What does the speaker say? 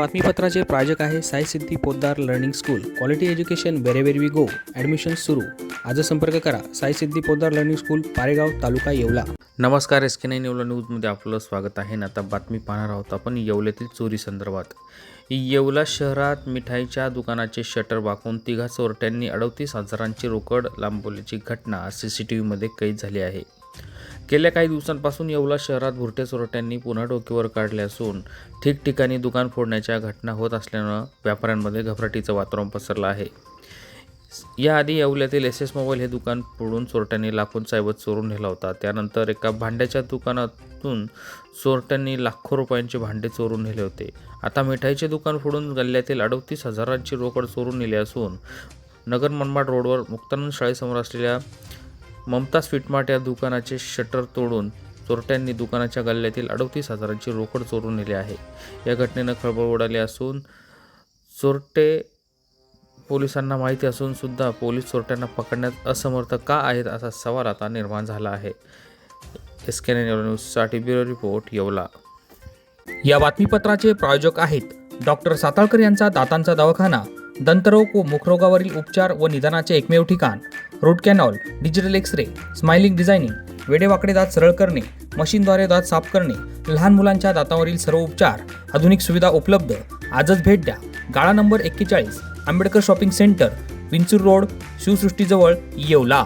बातमीपत्राचे प्रायोजक आहे Sai Siddhi Poddar learning school. Quality education wherever we go admission सुरू. आज संपर्क करा. Sai Siddhi Poddar learning school Paregaon taluka Yeola. नमस्कार एस के नाईन येवला न्यूजमध्ये आपलं स्वागत आहे. ना आता बातमी पाहणार आहोत आपण येवल्यातील चोरी संदर्भात. येवला शहरात मिठाईच्या दुकानाचे शटर वाकून तिघा चोरट्यांनी अडतीस हजारांची रोकड लांबवल्याची घटना. सी सी टी व्हीमध्ये कैद झाली आहे. गेल्या काही दिवसांपासून येवला शहरात भुरटे चोरट्यांनी पुन्हा डोक्यावर काढले असून ठिकठिकाणी दुकान फोडण्याच्या घटना होत असल्यानं व्यापाऱ्यांमध्ये घबराटीचं वातावरण पसरलं आहे. याआधी येवल्यातील एस एस मोबाईल हे दुकान फोडून चोरट्यांनी लाखोंचा सायबत चोरून नेला होता. त्यानंतर एका भांड्याच्या दुकानातून चोरट्यांनी लाखो रुपयांचे भांडे चोरून नेले होते. आता मिठाईचे दुकान फोडून गल्ल्यातील अडतीस हजारांची रोकड चोरून नेली असून नगर मनमाड रोडवर मुक्तानंद शाळेसमोर असलेल्या ममता स्वीटमार्ट या दुकानाचे शटर तोडून चोरट्यांनी दुकानाच्या गल्ल्यातील अडतीस हजारांची रोकड चोरून नेली आहे. या घटनेनं खळबळ उडाली असून चोरटे पोलिसांना माहिती असून सुद्धा पोलीस चोरट्यांना पकडण्यात असमर्थ का आहेत असा सवाल आता निर्माण झाला आहे. एस के न्यूजसाठी ब्युरो रिपोर्ट येवला. या बातमीपत्राचे प्रायोजक आहेत डॉक्टर साताळकर यांचा दातांचा दवाखाना दंतरोग व मुखरोगावरील उपचार व निदानाचे एकमेव ठिकाण. Root canal digital X-ray smiling designing वेडेवाकडे दात सरळ करणे मशीनद्वारे दात साफ करणे लहान मुलांच्या दातावरील सर्व उपचार आधुनिक सुविधा उपलब्ध आजच भेट द्या. गाळा नंबर एक्केचाळीस Ambedkar shopping centre Vinchur road शिवसृष्टीजवळ Yeola.